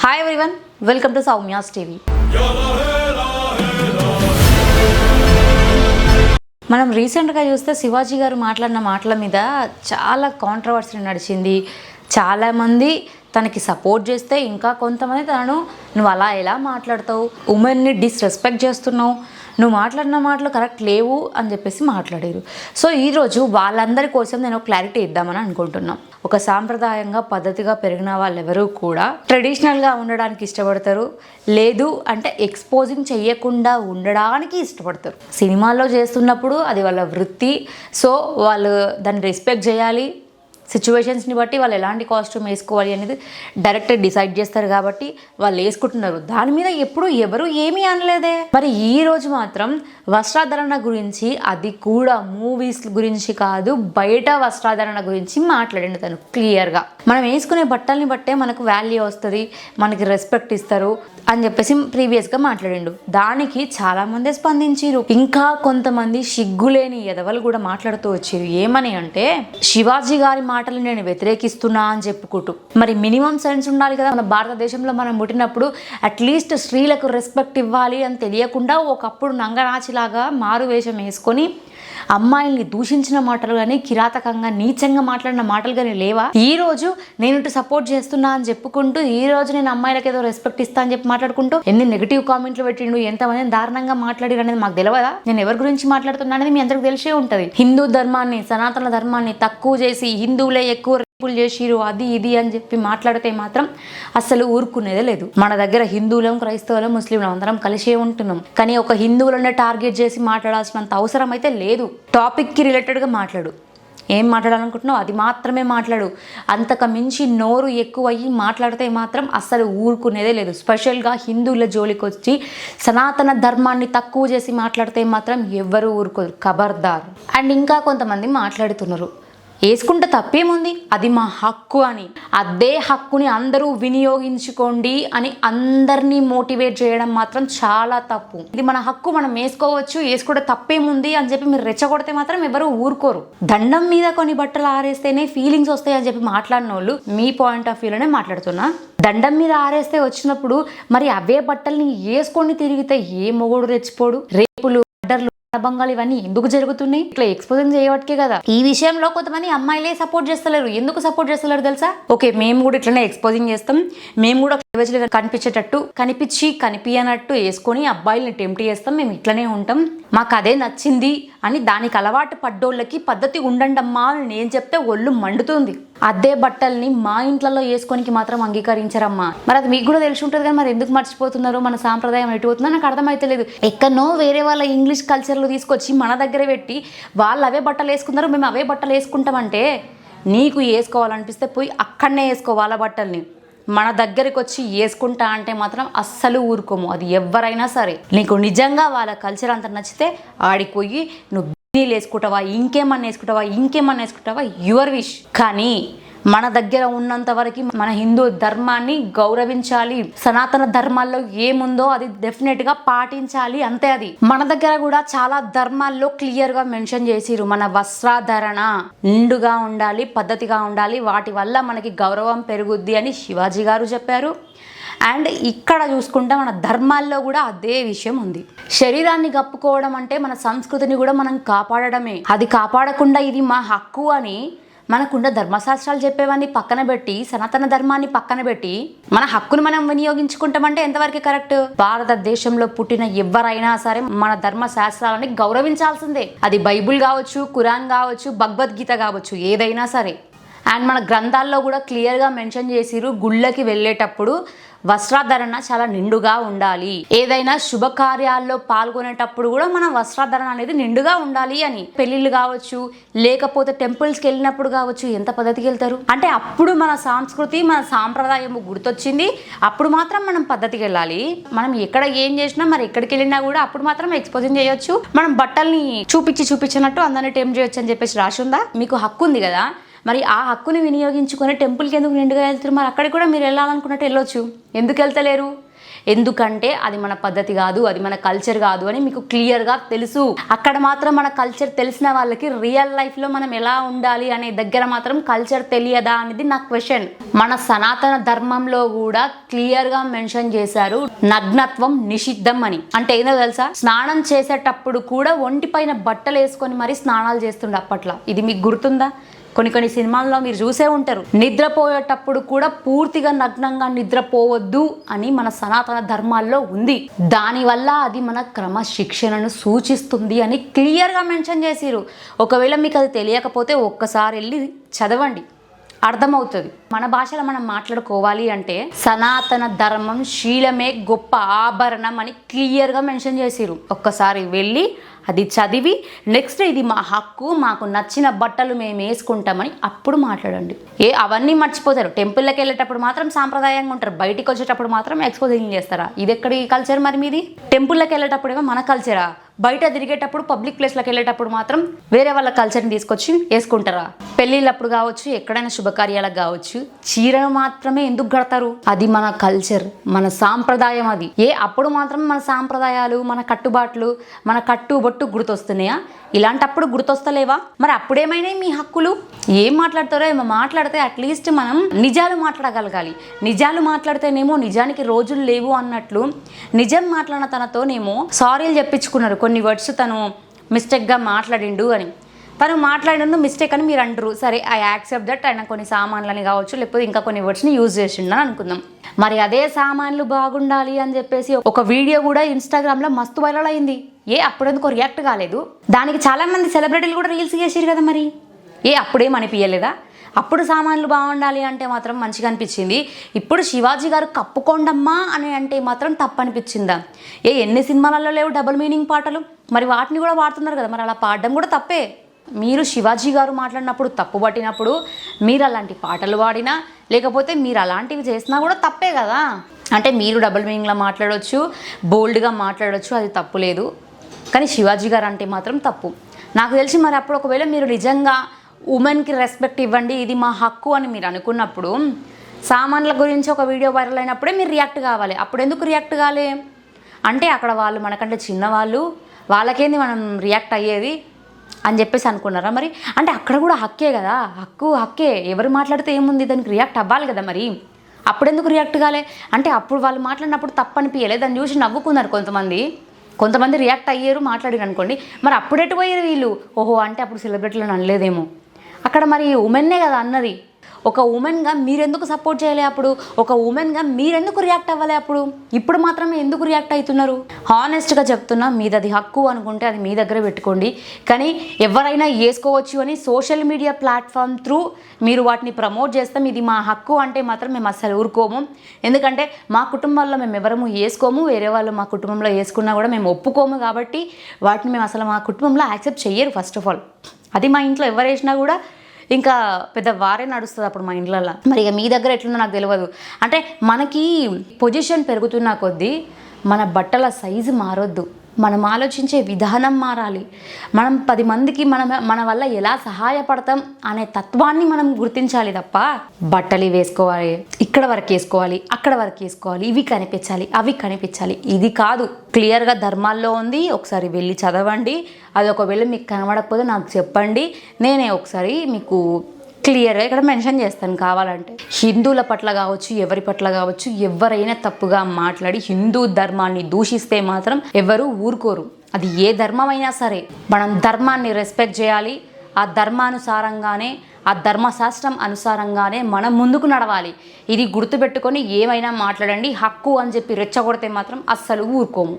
Hi everyone welcome to Soumya's TV మనం రీసెంట్గా చూస్తే శివాజీ గారు మాట్లాడిన మాటల మీద చాలా కాంట్రవర్సీ నడిచింది. చాలామంది తనకి సపోర్ట్ చేస్తే ఇంకా కొంతమంది తనను నువ్వు అలా ఎలా మాట్లాడతావు? ఉమెన్ని డిస్రెస్పెక్ట్ చేస్తున్నావు. నువ్వు మాట్లాడిన మాటలు కరెక్ట్ లేవు అని చెప్పేసి మాట్లాడారు. సో ఈరోజు వాళ్ళందరి కోసం నేను క్లారిటీ ఇద్దామని అనుకుంటున్నాం. ఒక సాంప్రదాయంగా పద్ధతిగా పెరిగిన వాళ్ళెవరూ కూడా ట్రెడిషనల్గా ఉండడానికి ఇష్టపడతారు. లేదు అంటే ఎక్స్పోజింగ్ చేయకుండా ఉండడానికి ఇష్టపడతారు. సినిమాల్లో చేస్తున్నప్పుడు అది వాళ్ళ వృత్తి. సో వాళ్ళు దాన్ని రెస్పెక్ట్ చేయాలి. సిచ్యువేషన్స్ని బట్టి వాళ్ళు ఎలాంటి కాస్ట్యూమ్ వేసుకోవాలి అనేది డైరెక్ట్ డిసైడ్ చేస్తారు కాబట్టి వాళ్ళు వేసుకుంటున్నారు. దాని మీద ఎప్పుడు ఎవరు ఏమీ అనలేదే. మరి ఈ రోజు మాత్రం వస్త్రాధరణ గురించి అది కూడా మూవీస్ గురించి కాదు బయట వస్త్రాధరణ గురించి మాట్లాడండి తను క్లియర్గా. మనం వేసుకునే బట్టల్ని బట్టే మనకు వాల్యూ వస్తుంది మనకి రెస్పెక్ట్ ఇస్తారు అని చెప్పేసి ప్రీవియస్గా మాట్లాడిండు. దానికి చాలామంది స్పందించారు ఇంకా కొంతమంది సిగ్గులేని ఎదవలు కూడా మాట్లాడుతూ వచ్చారు ఏమని అంటే శివాజీ గారి మాటలు నేను వ్యతిరేకిస్తున్నా అని చెప్పుకుంటూ. మరి మినిమం సెన్స్ ఉండాలి కదా. మన భారతదేశంలో మనం పుట్టినప్పుడు అట్లీస్ట్ స్త్రీలకు రెస్పెక్ట్ ఇవ్వాలి అని తెలియకుండా ఒకప్పుడు నంగనాచిలాగా మారు వేషం వేసుకొని అమ్మాయిల్ని దూషించిన మాటలు కానీ కిరాతకంగా నీచంగా మాట్లాడిన మాటలు కానీ లేవా? ఈ రోజు నేను ఇటు సపోర్ట్ చేస్తున్నా అని చెప్పుకుంటూ ఈ రోజు నేను అమ్మాయిలకు ఏదో రెస్పెక్ట్ ఇస్తా అని చెప్పి మాట్లాడుకుంటూ ఎన్ని నెగిటివ్ కామెంట్లు పెట్టిండు ఎంతమంది దారుణంగా మాట్లాడిరు అనేది మాకు తెలియదా నేను ఎవరి గురించి మాట్లాడుతున్నా అనేది మీ అందరికి తెలిసే ఉంటుంది. హిందూ ధర్మాన్ని సనాతన ధర్మాన్ని తక్కువ చేసి హిందువులే ఎక్కువ రేపులు చేసిరు అది ఇది అని చెప్పి మాట్లాడితే మాత్రం అసలు ఊరుకునేదే లేదు. మన దగ్గర హిందువులం క్రైస్తవులం ముస్లింలు అందరం కలిసే ఉంటున్నాం. కానీ ఒక హిందువులనే టార్గెట్ చేసి మాట్లాడాల్సినంత అవసరం అయితే లేదు. టాపిక్కి రిలేటెడ్గా మాట్లాడు. ఏం మాట్లాడాలనుకుంటున్నావు? అది మాత్రమే మాట్లాడు. అంతకు మించి నోరు ఎక్కువయ్యి మాట్లాడితే మాత్రం అస్సలు ఊరుకునేదే లేదు. స్పెషల్గా హిందువుల జోలికి వచ్చి సనాతన ధర్మాన్ని తక్కువ చేసి మాట్లాడితే మాత్రం ఎవ్వరూ ఊరుకోరు. ఖబర్దార్. అండ్ ఇంకా కొంతమంది మాట్లాడుతున్నారు. వేసుకుంటే తప్పేముంది? అది మా హక్కు అని. అదే హక్కుని అందరూ వినియోగించుకోండి అని అందరినీ మోటివేట్ చేయడం మాత్రం చాలా తప్పు. ఇది మన హక్కు మనం వేసుకోవచ్చు వేసుకుంటే తప్పేముంది అని చెప్పి మీరు రెచ్చగొడితే మాత్రం ఎవరు ఊరుకోరు. దండం మీద కొన్ని బట్టలు ఆరేస్తేనే ఫీలింగ్స్ వస్తాయి అని చెప్పి మాట్లాడిన వాళ్ళు మీ పాయింట్ ఆఫ్ వ్యూలోనే మాట్లాడుతున్నా. దండం మీద ఆరేస్తే వచ్చినప్పుడు మరి అవే బట్టల్ని వేసుకొని తిరిగితే ఏ మొగుడు రెచ్చిపోడు? రేపులు మర్డర్లు ఇవన్నీ ఎందుకు జరుగుతున్నాయి? ఇట్లా ఎక్స్పోజింగ్ చేయబట్టే కదా. ఈ విషయంలో కొంతమంది అమ్మాయిలే సపోర్ట్ చేస్తలేరు. ఎందుకు సపోర్ట్ చేస్తలేరు తెలుసా? ఓకే మేము కూడా ఇట్లనే ఎక్స్పోజింగ్ చేస్తాం. మేము కూడా గా కనిపించేటట్టు కనిపించి కనిపించనట్టు వేసుకొని అబ్బాయిల్ని టెంప్ట్ చేస్తాం మేము ఇట్లనే ఉంటాం. మాకు అదే నచ్చింది అని దానికి అలవాటు పడ్డోళ్ళకి పద్ధతి ఉండండమ్మా అని నేను చెప్తే ఒళ్ళు మండుతుంది. అదే బట్టల్ని మా ఇంట్లో వేసుకోనికి మాత్రం అంగీకరించరమ్మా. మరి అది మీకు కూడా తెలిసి ఉంటుంది కానీ మరి ఎందుకు మర్చిపోతున్నారు మన సాంప్రదాయం ఎటు అవుతుందో నాకు అర్థమైతలేదు. ఎక్కడనో వేరే వాళ్ళ ఇంగ్లీష్ కల్చర్లు తీసుకొచ్చి మన దగ్గర పెట్టి వాళ్ళు అవే బట్టలు వేసుకున్నారు మేము అవే బట్టలు వేసుకుంటామంటే నీకు వేసుకోవాలనిపిస్తే పోయి అక్కడనే వేసుకో వాళ్ళ బట్టల్ని. మన దగ్గరికి వచ్చి వేసుకుంటా అంటే మాత్రం అస్సలు ఊరుకోము. అది ఎవరైనా సరే. నీకు నిజంగా వాళ్ళ కల్చర్ అంత నచ్చితే ఆడిపోయి నువ్వు నీళ్ళు వేసుకుంటావా ఇంకేమన్నా వేసుకుంటావా ఇంకేమన్నా వేసుకుంటావా యువర్ విష్ కానీ మన దగ్గర ఉన్నంత వరకు మన హిందూ ధర్మాన్ని గౌరవించాలి. సనాతన ధర్మాల్లో ఏముందో అది డెఫినెట్గా పాటించాలి అంతే అది. మన దగ్గర కూడా చాలా ధర్మాల్లో క్లియర్గా మెన్షన్ చేసిరు మన వస్త్రాధరణ నిండుగా ఉండాలి పద్ధతిగా ఉండాలి. వాటి వల్ల మనకి గౌరవం పెరుగుద్ది అని శివాజీ గారు చెప్పారు. అండ్ ఇక్కడ చూసుకుంటే మన ధర్మాల్లో కూడా అదే విషయం ఉంది. శరీరాన్ని కప్పుకోవడం అంటే మన సంస్కృతిని కూడా మనం కాపాడడమే. అది కాపాడకుండా ఇది మా హక్కు అని మనకున్న ధర్మశాస్త్రాలు చెప్పేవన్నీ పక్కన పెట్టి సనాతన ధర్మాన్ని పక్కన పెట్టి మన హక్కును మనం వినియోగించుకుంటామంటే ఎంతవరకు కరెక్ట్? భారతదేశంలో పుట్టిన ఎవరైనా సరే మన ధర్మ శాస్త్రాలని గౌరవించాల్సిందే. అది బైబుల్ కావచ్చు కురాన్ కావచ్చు భగవద్గీత కావచ్చు ఏదైనా సరే. అండ్ మన గ్రంథాల్లో కూడా క్లియర్గా మెన్షన్ చేసిరు గుళ్ళకి వెళ్ళేటప్పుడు వస్త్రాధరణ చాలా నిండుగా ఉండాలి. ఏదైనా శుభకార్యాల్లో పాల్గొనేటప్పుడు కూడా మన వస్త్రాధరణ అనేది నిండుగా ఉండాలి అని. పెళ్ళిళ్ళు కావచ్చు లేకపోతే టెంపుల్స్కి వెళ్ళినప్పుడు కావచ్చు ఎంత పద్ధతికి వెళ్తారు? అంటే అప్పుడు మన సంస్కృతి మన సాంప్రదాయం గుర్తొచ్చింది. అప్పుడు మాత్రం మనం పద్ధతికి వెళ్ళాలి. మనం ఎక్కడ ఏం చేసినా మరి ఎక్కడికి వెళ్ళినా కూడా అప్పుడు మాత్రం ఎక్స్పోజింగ్ చేయొచ్చు. మనం బట్టల్ని చూపించి చూపించినట్టు అందరినీ టెంప్ చేయొచ్చు అని చెప్పేసి రాసి ఉందా? మీకు హక్కు ఉంది కదా? మరి ఆ హక్కుని వినియోగించుకొని టెంపుల్కి ఎందుకు నిండుగా వెళ్తారు మరి అక్కడికి కూడా మీరు వెళ్ళాలనుకున్నట్టు వెళ్ళొచ్చు. ఎందుకు వెళ్తలేరు? ఎందుకంటే అది మన పద్ధతి కాదు అది మన కల్చర్ కాదు అని మీకు క్లియర్గా తెలుసు. అక్కడ మాత్రం మన కల్చర్ తెలిసిన వాళ్ళకి రియల్ లైఫ్లో మనం ఎలా ఉండాలి అనే దగ్గర మాత్రం కల్చర్ తెలియదా అనేది నా క్వశ్చన్. మన సనాతన ధర్మంలో కూడా క్లియర్గా మెన్షన్ చేశారు నగ్నత్వం నిషిద్ధం అని. అంటే ఏందో తెలుసా? స్నానం చేసేటప్పుడు కూడా ఒంటిపైన బట్టలు వేసుకొని మరి స్నానాలు చేస్తుండే అప్పట్లో. ఇది మీకు గుర్తుందా? కొన్ని కొన్ని సినిమాల్లో మీరు చూసే ఉంటారు. నిద్రపోయేటప్పుడు కూడా పూర్తిగా నగ్నంగా నిద్రపోవద్దు అని మన సనాతన ధర్మాల్లో ఉంది. దానివల్ల అది మన క్రమశిక్షణను సూచిస్తుంది అని క్లియర్గా మెన్షన్ చేసిరు ఒకవేళ మీకు అది తెలియకపోతే ఒక్కసారి వెళ్ళి చదవండి. అర్థమవుతుంది. మన భాషలో మనం మాట్లాడుకోవాలి అంటే సనాతన ధర్మం శీలమే గొప్ప ఆభరణం అని క్లియర్గా మెన్షన్ చేసిరు ఒక్కసారి వెళ్ళి అది చదివి నెక్స్ట్ ఇది మా హక్కు మాకు నచ్చిన బట్టలు మేము వేసుకుంటామని అప్పుడు మాట్లాడండి. ఏ అవన్నీ మర్చిపోతారు. టెంపుల్కి వెళ్ళేటప్పుడు మాత్రం సాంప్రదాయంగా ఉంటారు. బయటికి వచ్చేటప్పుడు మాత్రం ఎక్స్పోజింగ్ చేస్తారా? ఇది ఎక్కడి కల్చర్ మరి మీది? టెంపుల్కి వెళ్ళేటప్పుడేమో మన కల్చరా? బయట తిరిగేటప్పుడు పబ్లిక్ ప్లేస్లకు వెళ్ళేటప్పుడు మాత్రం వేరే వాళ్ళ కల్చర్ని తీసుకొచ్చి వేసుకుంటారా? పెళ్ళిళ్ళప్పుడు కావచ్చు ఎక్కడైనా శుభకార్యాలకు కావచ్చు చీరను మాత్రమే ఎందుకు కడతారు? అది మన కల్చర్ మన సాంప్రదాయం అది. ఏ అప్పుడు మాత్రం మన సాంప్రదాయాలు మన కట్టుబాట్లు మన కట్టుబొట్టు గుర్తొస్తున్నాయా? ఇలాంటప్పుడు గుర్తొస్తలేవా? మరి అప్పుడేమైనా మీ హక్కులు? ఏం మాట్లాడతారో ఏమో మాట్లాడితే అట్లీస్ట్ మనం నిజాలు మాట్లాడగలగాలి. నిజాలు మాట్లాడితేనేమో నిజానికి రోజులు లేవు అన్నట్లు నిజం మాట్లాడిన తనతోనేమో సారీలు చెప్పించుకున్నారు. కొన్ని వర్డ్స్ తను మిస్టేక్గా మాట్లాడిండు అని. తను మాట్లాడిన మిస్టేక్ అని మీరు అంటారు. సరే ఐ యాక్సెప్ట్ దట్ ఆయన కొన్ని సామాన్లని కావచ్చు లేకపోతే ఇంకా కొన్ని వర్డ్స్ని యూజ్ చేసిండని అనుకుందాం. మరి అదే సామాన్లు బాగుండాలి అని చెప్పేసి ఒక వీడియో కూడా ఇన్స్టాగ్రామ్లో మస్తు వైరల్ అయింది. ఏ అప్పుడెందుకు రియాక్ట్ కాలేదు. దానికి చాలామంది సెలబ్రిటీలు కూడా రీల్స్ చేసారు కదా మరి. ఏ అప్పుడేం అనిపించలేదా అప్పుడు సామాన్లు బాగుండాలి అంటే మాత్రం మంచిగా అనిపించింది. ఇప్పుడు శివాజీ గారు కప్పుకోండమ్మా అని అంటే మాత్రం తప్పు అనిపించిందా ఏ ఎన్ని సినిమాలలో లేవు డబుల్ మీనింగ్ పాటలు? మరి వాటిని కూడా వాడుతున్నారు కదా మరి అలా పాడడం కూడా తప్పే. మీరు శివాజీ గారు మాట్లాడినప్పుడు తప్పు పట్టినప్పుడు మీరు అలాంటి పాటలు పాడినా లేకపోతే మీరు అలాంటివి చేసినా కూడా తప్పే కదా? అంటే మీరు డబుల్ మీనింగ్లో మాట్లాడవచ్చు బోల్డ్గా మాట్లాడవచ్చు అది తప్పు లేదు. కానీ శివాజీ గారు అంటే మాత్రం తప్పు. నాకు తెలిసి మరి అప్పుడు ఒకవేళ మీరు నిజంగా ఉమెన్కి రెస్పెక్ట్ ఇవ్వండి ఇది మా హక్కు అని మీరు అనుకున్నప్పుడు సామాన్ల గురించి ఒక వీడియో వైరల్ అయినప్పుడే మీరు రియాక్ట్ కావాలి. అప్పుడు ఎందుకు రియాక్ట్ కాలే? అంటే అక్కడ వాళ్ళు మనకంటే చిన్నవాళ్ళు వాళ్ళకేంది మనం రియాక్ట్ అయ్యేది? అని చెప్పేసి అనుకున్నారా? మరి అంటే అక్కడ కూడా హక్కే కదా. హక్కు హక్కే. ఎవరు మాట్లాడితే ఏముంది? దానికి రియాక్ట్ అవ్వాలి కదా మరి. అప్పుడెందుకు రియాక్ట్ కాలే? అంటే అప్పుడు వాళ్ళు మాట్లాడినప్పుడు తప్పనిపించలేదు దాన్ని చూసి నవ్వుకున్నారు కొంతమంది. కొంతమంది రియాక్ట్ అయ్యారు మాట్లాడారు అనుకోండి. మరి అప్పుడెటు పోయారు వీళ్ళు? ఓహో అంటే అప్పుడు సెలబ్రిటీలను అనలేదేమో. అక్కడ మరి ఉమెన్నే కదా అన్నది. ఒక ఉమెన్గా మీరెందుకు సపోర్ట్ చేయాలి అప్పుడు? ఒక ఉమెన్గా మీరెందుకు రియాక్ట్ అవ్వాలి అప్పుడు? ఇప్పుడు మాత్రమే ఎందుకు రియాక్ట్ అవుతున్నారు? హానెస్ట్గా చెప్తున్నా మీది అది హక్కు అనుకుంటే అది మీ దగ్గర పెట్టుకోండి. కానీ ఎవరైనా వేసుకోవచ్చు అని సోషల్ మీడియా ప్లాట్ఫామ్ త్రూ మీరు వాటిని ప్రమోట్ చేస్తాం ఇది మా హక్కు అంటే మాత్రం మేము అస్సలు ఊరుకోము. ఎందుకంటే మా కుటుంబాల్లో మేము ఎవరము వేసుకోము వేరే వాళ్ళు మా కుటుంబంలో వేసుకున్నా కూడా మేము ఒప్పుకోము కాబట్టి వాటిని మేము అసలు మా కుటుంబంలో యాక్సెప్ట్ చెయ్యరు ఫస్ట్ ఆఫ్ ఆల్ అది మా ఇంట్లో ఎవరు వేసినా కూడా ఇంకా పెద్ద వారే నడుస్తుంది అప్పుడు మా ఇండ్లలో మరి ఇక మీ దగ్గర ఎట్లుందో నాకు తెలియదు అంటే మనకి పొజిషన్ పెరుగుతున్న కొద్దీ మన బట్టల సైజు మారొద్దు. మనం ఆలోచించే విధానం మారాలి. మనం పది మందికి మన మన వల్ల ఎలా సహాయపడతాం అనే తత్వాన్ని మనం గుర్తించాలి తప్ప బట్టలు వేసుకోవాలి ఇక్కడ వరకు వేసుకోవాలి అక్కడ వరకు వేసుకోవాలి ఇవి కనిపించాలి అవి కనిపించాలి. ఇది కాదు క్లియర్గా ధర్మాల్లో ఉంది ఒకసారి వెళ్ళి చదవండి. అది ఒకవేళ మీకు కనబడకపోతే నాకు చెప్పండి. నేనే ఒకసారి మీకు క్లియర్గా ఇక్కడ మెన్షన్ చేస్తాను కావాలంటే. హిందువుల పట్ల కావచ్చు ఎవరి పట్ల కావచ్చు ఎవరైనా తప్పుగా మాట్లాడి హిందూ ధర్మాన్ని దూషిస్తే మాత్రం ఎవరు ఊరుకోరు. అది ఏ ధర్మమైనా సరే. మనం ధర్మాన్ని రెస్పెక్ట్ చేయాలి. ఆ ధర్మానుసారంగానే ఆ ధర్మశాస్త్రం అనుసారంగానే మనం ముందుకు నడవాలి. ఇది గుర్తుపెట్టుకొని ఏమైనా మాట్లాడండి హక్కు అని చెప్పి రెచ్చగొడితే మాత్రం అస్సలు ఊరుకోము.